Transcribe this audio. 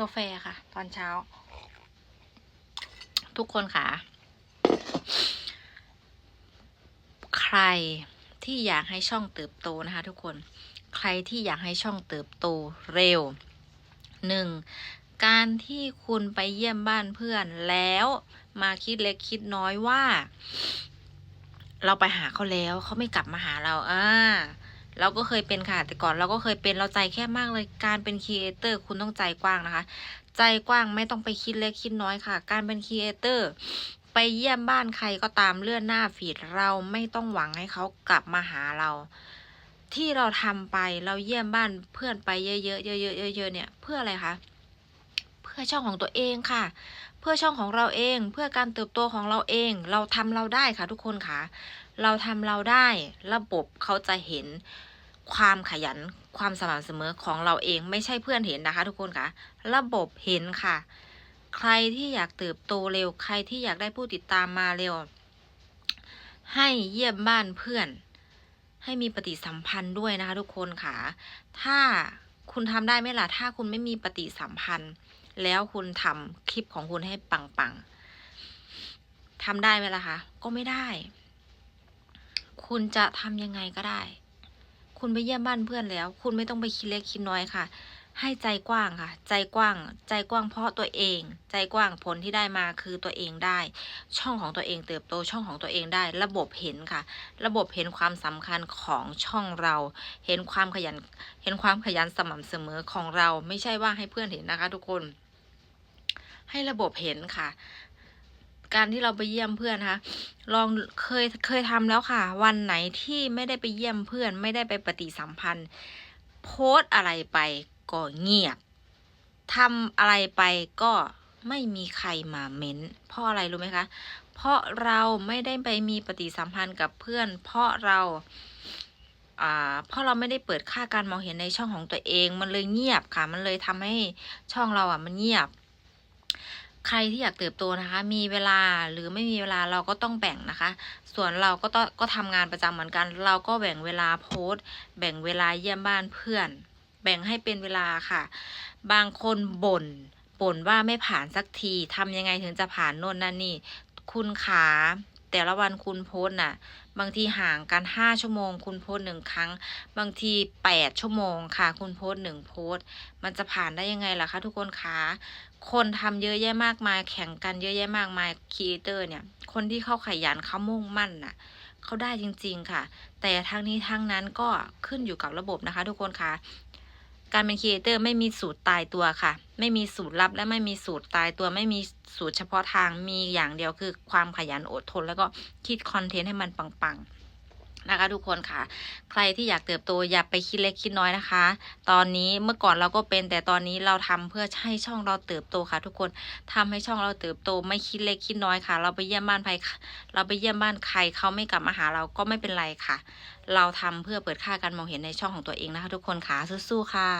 กาแฟค่ะ ตอนเช้า ทุกคนค่ะ ใครที่อยากให้ช่องเติบโตนะคะ ทุกคนใครที่อยากให้ช่องเติบโตเร็วหนึ่งการที่คุณไปเยี่ยมบ้านเพื่อนแล้วมาคิดเล็กคิดน้อยว่า เราไปหาเขาแล้วเขาไม่กลับมาหาเราอ่า เราก็เคยเป็นค่ะ แต่ก่อนเราก็เคยเป็นเราใจแคบมากเลยการเป็นครีเอเตอร์คุณต้องใจกว้างนะคะ ใจกว้างไม่ต้องไปคิดเล็กคิดน้อยค่ะ การเป็นครีเอเตอร์ไปเยี่ยมบ้านใครก็ตามเลื่อนหน้าฟีดเราไม่ต้องหวังให้เขากลับมาหาเรา ที่เราทำไปเราเยี่ยมบ้านเพื่อนไปเยอะๆเยอะๆเยอะๆเนี่ย เพื่ออะไรคะเพื่อช่องของตัวเองค่ะ เพื่อช่องของเราเอง เพื่อการเติบโตของเราเอง เราทำเราได้ค่ะทุกคนค่ะ เราทำเราได้ระบบเขาจะเห็นความขยันความสม่ำเสมอของเราเองไม่ใช่เพื่อนเห็นนะคะ ทุกคนค่ะ ระบบเห็นค่ะ ใครที่อยากเติบโตเร็ว ใครที่อยากได้ผู้ติดตามมาเร็ว ให้เยี่ยมบ้านเพื่อน ให้มีปฏิสัมพันธ์ด้วยนะคะ ทุกคนค่ะ ถ้าคุณทำได้ไหมล่ะถ้าคุณไม่มีปฏิสัมพันธ์ แล้วคุณทำคลิปของคุณให้ปังๆทำได้ไหมล่ะคะ ก็ไม่ได้ คุณจะทำยังไงก็ได้ คุณไปเยี่ยมบ้านเพื่อนแล้ว คุณไม่ต้องไปคิดเล็กคิดน้อยค่ะ ให้ใจกว้างค่ะ ใจกว้าง ใจกว้างเพราะตัวเอง ใจกว้างผลที่ได้มาคือตัวเองได้ ช่องของตัวเองเติบโตช่องของตัวเองได้ ระบบเห็นค่ะ ระบบเห็นความสำคัญของช่องเรา เห็นความขยัน เห็นความขยันสม่ำเสมอของเรา ไม่ใช่ว่าให้เพื่อนเห็นนะคะ ทุกคน ให้ระบบเห็นค่ะการที่เราไปเยี่ยมเพื่อนนะคะลองเคยเคยทำแล้วค่ะ วันไหนที่ไม่ได้ไปเยี่ยมเพื่อน ไม่ได้ไปปฏิสัมพันธ์ โพสอะไรไปก็เงียบทำอะไรไปก็ไม่มีใครมาเม้น เพราะอะไรรู้ไหมคะ เพราะเราไม่ได้ไปมีปฏิสัมพันธ์กับเพื่อน เพราะเราอ่าเพราะเราไม่ได้เปิดค่าการมองเห็นในช่องของตัวเอง มันเลยเงียบค่ะ มันเลยทำให้ช่องเราอะมันเงียบ ใครที่อยากเติบโตนะคะ มีเวลาหรือไม่มีเวลาเราก็ต้องแบ่งนะคะ ส่วนเราก็ต้องก็ทำงานประจำเหมือนกัน เราก็แบ่งเวลาโพสต์แบ่งเวลาเยี่ยมบ้านเพื่อน แบ่งให้เป็นเวลาค่ะ บางคนบ่นบ่นว่าไม่ผ่านสักทีทำยังไงถึงจะผ่านโน่นนั่นนี่ คุณขา แต่ละวันคุณโพส์น่ะ บางทีห่างกันห้าชั่วโมง คุณโพส์หนึ่งครั้ง บางทีแปดชั่วโมงค่ะ คุณโพส์หนึ่งโพส์มันจะผ่านได้ยังไงล่ะคะทุกคนคะคนทำเยอะแยะมากมาย แข่งกันเยอะแยะมากมายครีเอเตอร์เนี่ย คนที่เขาขยันเขามุ่งมั่นน่ะเขาได้จริง ๆค่ะ แต่ทั้งนี้ทั้งนั้นก็ขึ้นอยู่กับระบบนะคะ ทุกคนคะ การเป็นครีเอเตอร์ไม่มีสูตรตายตัวค่ะ ไม่มีสูตรลับและไม่มีสูตรตายตัว ไม่มีสูตรเฉพาะทางมีอย่างเดียวคือความขยันอดทน แล้วก็คิดคอนเทนต์ให้มันปังๆ นะคะทุกคนค่ะ ใครที่อยากเติบโตอย่าไปคิดเล็กคิดน้อยนะคะ ตอนนี้เมื่อก่อนเราก็เป็นแต่ตอนนี้เราทำเพื่อให้ช่องเราเติบโตค่ะ ทุกคนทำให้ช่องเราเติบโตไม่คิดเล็กคิดน้อยค่ะ เราไปเยี่ยมบ้านใครเราไปเยี่ยมบ้านใครเขาไม่กลับมาหาเราก็ไม่เป็นไรค่ะ เราทำเพื่อเปิดค่าการมองเห็นในช่องของตัวเองนะคะ ทุกคนค่ะสู้ๆค่ะ